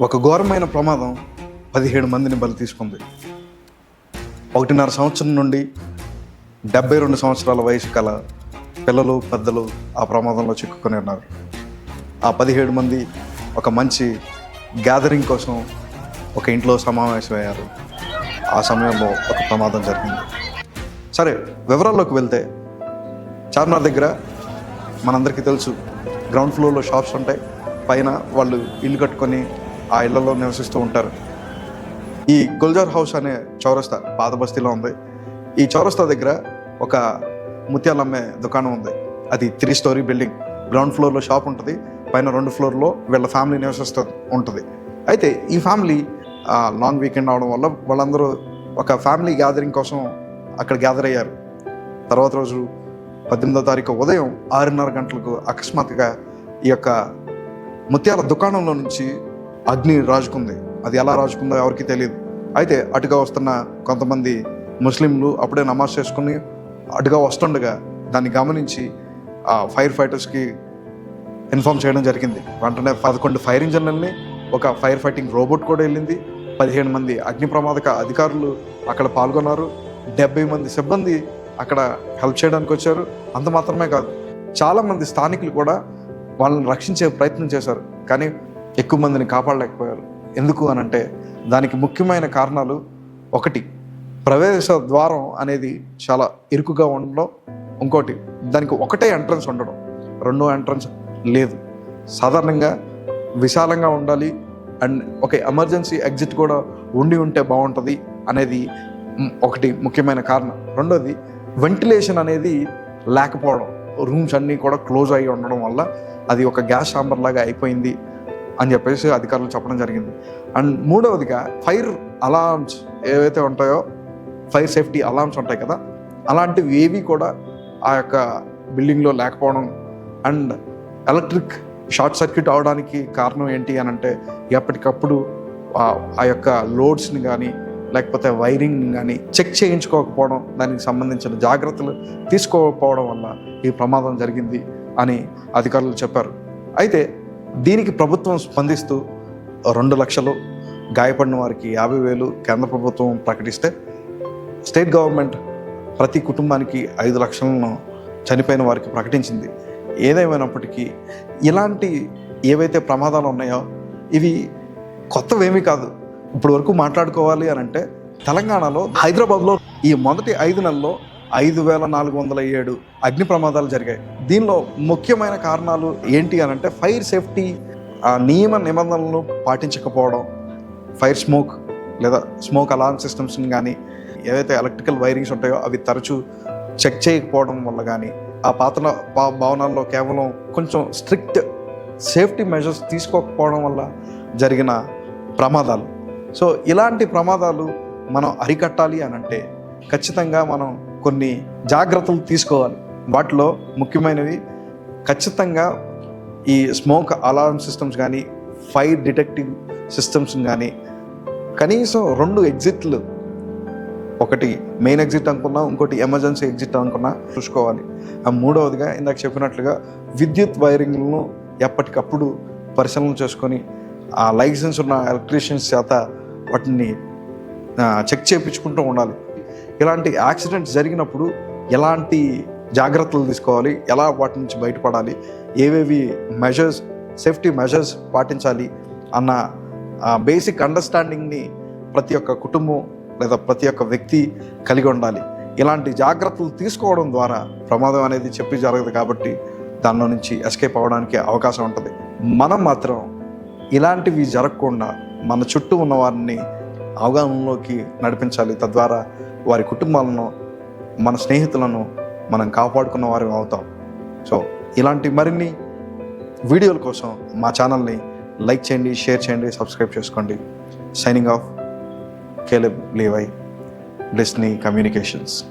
ఒక ఘోరమైన ప్రమాదం పదిహేడు మందిని బలి తీసుకుంది. ఒకటిన్నర సంవత్సరం నుండి డెబ్బై రెండు సంవత్సరాల వయసు కల పిల్లలు పెద్దలు ఆ ప్రమాదంలో చిక్కుకొని ఉన్నారు. ఆ పదిహేడు మంది ఒక మంచి గ్యాదరింగ్ కోసం ఒక ఇంట్లో సమావేశమయ్యారు. ఆ సమయంలో ఒక ప్రమాదం జరిగింది. సరే వివరాల్లోకి వెళ్తే చార్మినార్ దగ్గర మనందరికీ తెలుసు గ్రౌండ్ ఫ్లోర్లో షాప్స్ ఉంటాయి. పైన వాళ్ళు ఇల్లు కట్టుకొని ఆ ఇళ్ళలో నివసిస్తూ ఉంటారు. ఈ గుల్జార్ హౌస్ అనే చౌరస్తా పాత బస్తీలో ఉంది. ఈ చౌరస్తా దగ్గర ఒక ముత్యాలు అమ్మే దుకాణం ఉంది. అది త్రీ స్టోరీ బిల్డింగ్. గ్రౌండ్ ఫ్లోర్లో షాప్ ఉంటుంది. పైన రెండు ఫ్లోర్లో వీళ్ళ ఫ్యామిలీ నివసిస్తూ ఉంటుంది. అయితే ఈ ఫ్యామిలీ లాంగ్ వీకెండ్ అవడం వల్ల వాళ్ళందరూ ఒక ఫ్యామిలీ గ్యాదరింగ్ కోసం అక్కడ గ్యాదర్ అయ్యారు. తర్వాత రోజు పద్దెనిమిదో తారీఖు ఉదయం ఆరున్నర గంటలకు అకస్మాత్తుగా ఈ యొక్క ముత్యాల దుకాణంలో నుంచి అగ్ని రాజుకుంది. అది ఎలా రాజుకుందో ఎవరికి తెలియదు అయితే అటుగా వస్తున్న కొంతమంది ముస్లింలు అప్పుడే నమాజ్ చేసుకుని అటుగా వస్తుండగా దాన్ని గమనించి ఆ ఫైర్ ఫైటర్స్కి ఇన్ఫామ్ చేయడం జరిగింది. వెంటనే పదకొండు ఫైర్ ఇంజన్లని ఒక ఫైర్ ఫైటింగ్ రోబోట్ కూడా వెళ్ళింది. పదిహేను మంది అగ్ని ప్రమాదక అధికారులు అక్కడ పాల్గొన్నారు. డెబ్బై మంది సిబ్బంది అక్కడ హెల్ప్ చేయడానికి వచ్చారు. అంత మాత్రమే కాదు చాలామంది స్థానికులు కూడా వాళ్ళని రక్షించే ప్రయత్నం చేశారు. కానీ ఎక్కువ మందిని కాపాడలేకపోయారు. ఎందుకు అని అంటే దానికి ముఖ్యమైన కారణాలు ఒకటి ప్రవేశ ద్వారం అనేది చాలా ఇరుకుగా ఉండడం. ఇంకోటి దానికి ఒకటే ఎంట్రన్స్ ఉండడం. రెండో ఎంట్రన్స్ లేదు. సాధారణంగా విశాలంగా ఉండాలి అండ్ ఒక ఎమర్జెన్సీ ఎగ్జిట్ కూడా ఉండి ఉంటే బాగుంటుంది అనేది ఒకటి ముఖ్యమైన కారణం. రెండోది వెంటిలేషన్ అనేది లేకపోవడం. రూమ్స్ అన్నీ కూడా క్లోజ్ అయ్యి ఉండడం వల్ల అది ఒక గ్యాస్ ఛాంబర్ లాగా అయిపోయింది. అని చెప్పేసి అధికారులు చెప్పడం జరిగింది. అండ్ మూడవదిగా ఫైర్ అలార్మ్స్ ఏవైతే ఉంటాయో ఫైర్ సేఫ్టీ అలార్మ్స్ ఉంటాయి కదా అలాంటివి ఏవి కూడా ఆ యొక్క బిల్డింగ్లో లేకపోవడం అండ్ ఎలక్ట్రిక్ షార్ట్ సర్క్యూట్ అవడానికి కారణం ఏంటి అని అంటే ఎప్పటికప్పుడు ఆ- ఆ యొక్క లోడ్స్ని కానీ లేకపోతే వైరింగ్ని కానీ చెక్ చేయించుకోకపోవడం దానికి సంబంధించిన జాగ్రత్తలు తీసుకోకపోవడం వల్ల ఈ ప్రమాదం జరిగింది అని అధికారులు చెప్పారు. అయితే దీనికి ప్రభుత్వం స్పందిస్తూ రెండు లక్షలు గాయపడిన వారికి యాభై వేలు కేంద్ర ప్రభుత్వం ప్రకటిస్తే స్టేట్ గవర్నమెంట్ ప్రతి కుటుంబానికి ఐదు లక్షలను చనిపోయిన వారికి ప్రకటించింది. ఏదేమైనప్పటికీ ఇలాంటి ఏవైతే ప్రమాదాలు ఉన్నాయో ఇవి కొత్తవేమీ కాదు. ఇప్పుడు వరకు మాట్లాడుకోవాలి అని అంటే తెలంగాణలో హైదరాబాద్లో ఈ మొదటి ఐదు నెలల్లో ఐదు వేల నాలుగు వందల ఏడు అగ్ని ప్రమాదాలు జరిగాయి. దీనిలో ముఖ్యమైన కారణాలు ఏంటి అని అంటే ఫైర్ సేఫ్టీ ఆ, నియమ నిబంధనలను పాటించకపోవడం ఫైర్ స్మోక్ లేదా స్మోక్ అలార్మ్ సిస్టమ్స్ని కానీ ఏవైతే ఎలక్ట్రికల్ వైరింగ్స్ ఉంటాయో అవి తరచూ చెక్ చేయకపోవడం వల్ల కానీ ఆ పాత భవనాల్లో కేవలం కొంచెం స్ట్రిక్ట్ సేఫ్టీ మెజర్స్ తీసుకోకపోవడం వల్ల జరిగిన ప్రమాదాలు. సో ఇలాంటి ప్రమాదాలు మనం అరికట్టాలి అని అంటే ఖచ్చితంగా మనం కొన్ని జాగ్రత్తలు తీసుకోవాలి. వాటిలో ముఖ్యమైనవి ఖచ్చితంగా ఈ స్మోక్ అలారం సిస్టమ్స్ కానీ ఫైర్ డిటెక్టివ్ సిస్టమ్స్ కానీ కనీసం రెండు ఎగ్జిట్లు ఒకటి మెయిన్ ఎగ్జిట్ అనుకున్నా ఇంకోటి ఎమర్జెన్సీ ఎగ్జిట్ అనుకున్నా చూసుకోవాలి. ఆ మూడవదిగా ఇందాక చెప్పినట్లుగా విద్యుత్ వైరింగ్లను ఎప్పటికప్పుడు పరిశీలన చేసుకొని ఆ లైసెన్స్ ఉన్న ఎలక్ట్రీషియన్స్ చేత వాటిని చెక్ చేయించుకుంటూ ఉండాలి. ఇలాంటి యాక్సిడెంట్స్ జరిగినప్పుడు ఎలాంటి జాగ్రత్తలు తీసుకోవాలి? ఎలా వాటి నుంచి బయటపడాలి? ఏవేవి మెజర్స్ సేఫ్టీ మెజర్స్ పాటించాలి? అన్న బేసిక్ అండర్స్టాండింగ్ని ప్రతి ఒక్క కుటుంబం లేదా ప్రతి ఒక్క వ్యక్తి కలిగి ఉండాలి. ఇలాంటి జాగ్రత్తలు తీసుకోవడం ద్వారా ప్రమాదం అనేది చెప్పి జరగదు కాబట్టి దానిలో నుంచి ఎస్కేప్ అవ్వడానికి అవకాశం ఉంటుంది. మనం మాత్రం ఇలాంటివి జరగకుండా మన చుట్టూ ఉన్న వారిని అవగాహనలోకి నడిపించాలి. తద్వారా వారి కుటుంబాలను మన స్నేహితులను మనం కాపాడుకున్న వారి అవుతాం. సో ఇలాంటి మరిన్ని వీడియోల కోసం మా ఛానల్ని లైక్ చేయండి షేర్ చేయండి సబ్స్క్రైబ్ చేసుకోండి. Signing off Caleb Levi Disney communications